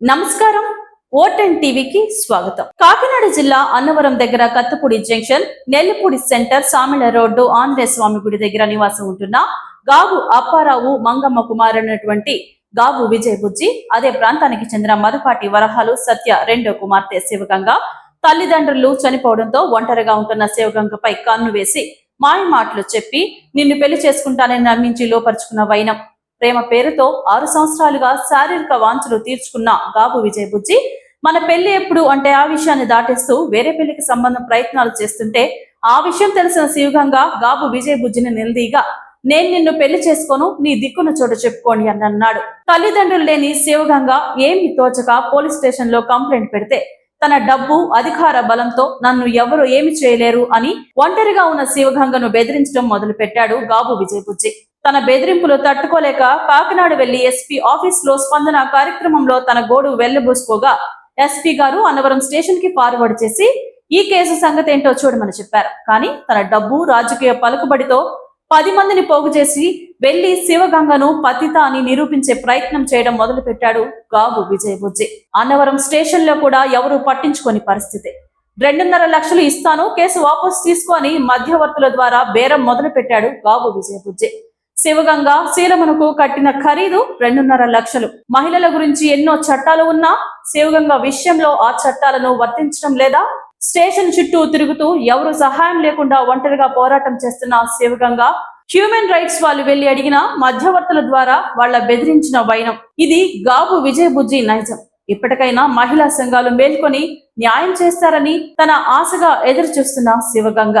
నమస్కారం. ఓటెన్ టీవీకి స్వాగతం. కాకినాడ జిల్లా అన్నవరం దగ్గర కత్తుపూడి జంక్షన్ నెల్లిపూడి సెంటర్ సామిళ రోడ్డు ఆంజనేయ స్వామి గుడి దగ్గర నివాసం ఉంటున్న గాగు అప్పారావు మంగమ్మ కుమార్ అయినటువంటి గాగు విజయ్ బుజ్జి అదే ప్రాంతానికి చెందిన మదపాటి వరహాలు సత్య రెండో కుమార్తె శివగంగ తల్లిదండ్రులు చనిపోవడంతో ఒంటరిగా ఉంటున్న శివగంగపై కన్ను వేసి మాయమాటలు చెప్పి నిన్ను పెళ్ళి చేసుకుంటానని నమ్మించి లోపరుచుకున్న వైనం ప్రేమ పేరుతో ఆరు సంవత్సరాలుగా శారీరక వాంఛలు తీర్చుకున్న గాబు విజయ్ బుజ్జి మన పెళ్ళి ఎప్పుడు అంటే ఆ విషయాన్ని దాటేస్తూ వేరే పెళ్ళికి సంబంధం ప్రయత్నాలు చేస్తుంటే ఆ విషయం తెలిసిన శివగంగా గాబు విజయ్ బుజ్జిని నిలదీగా నేను నిన్ను పెళ్ళి చేసుకోను నీ దిక్కున చోట చెప్పుకోండి అని అన్నాడు. తల్లిదండ్రులు లేని శివగంగా ఏమి తోచక పోలీస్ స్టేషన్లో కంప్లైంట్ పెడితే తన డబ్బు అధికార బలంతో నన్ను ఎవరు ఏమి చేయలేరు అని ఒంటరిగా ఉన్న శివగంగను బెదిరించడం మొదలు పెట్టాడు గాబు విజయ్ బుజ్జి. తన బెదిరింపులు తట్టుకోలేక కాకినాడ వెళ్ళి ఎస్పీ ఆఫీస్లో స్పందన కార్యక్రమంలో తన గోడు వెళ్ళబోసుకోగా ఎస్పీ గారు అన్నవరం స్టేషన్కి ఫార్వర్డ్ చేసి ఈ కేసు సంగతి ఏంటో చూడమని చెప్పారు. కానీ తన డబ్బు రాజకీయ పలుకుబడితో పది మందిని పోగు చేసి వెళ్ళి శివగంగను పతిత అని నిరూపించే ప్రయత్నం చేయడం మొదలు పెట్టాడు గాబు విజయ్ బుజ్జి అన్నవరం స్టేషన్లో కూడా ఎవరూ పట్టించుకోని పరిస్థితి. రెండున్నర లక్షలు ఇస్తాను కేసు వాపసు తీసుకొని మధ్యవర్తుల ద్వారా బేరం మొదలు పెట్టాడు గాబు విజయ్ బుజ్జి శివగంగ శీలమునకు కట్టిన ఖరీదు రెండున్నర లక్షలు. మహిళల గురించి ఎన్నో చట్టాలు ఉన్నా శివగంగ విషయంలో ఆ చట్టాలను వర్తించడం లేదా స్టేషన్ చుట్టూ తిరుగుతూ ఎవరు సహాయం లేకుండా ఒంటరిగా పోరాటం చేస్తున్న శివగంగ హ్యూమన్ రైట్స్ వాళ్ళు వెళ్ళి అడిగిన మధ్యవర్తుల ద్వారా వాళ్ళ బెదిరించిన వైనం. ఇది గాబు విజయ బుజ్జి నైజం. ఇప్పటికైనా మహిళా సంఘాలు మేల్కొని న్యాయం చేస్తారని తన ఆశగా ఎదురు చూస్తున్న శివగంగ.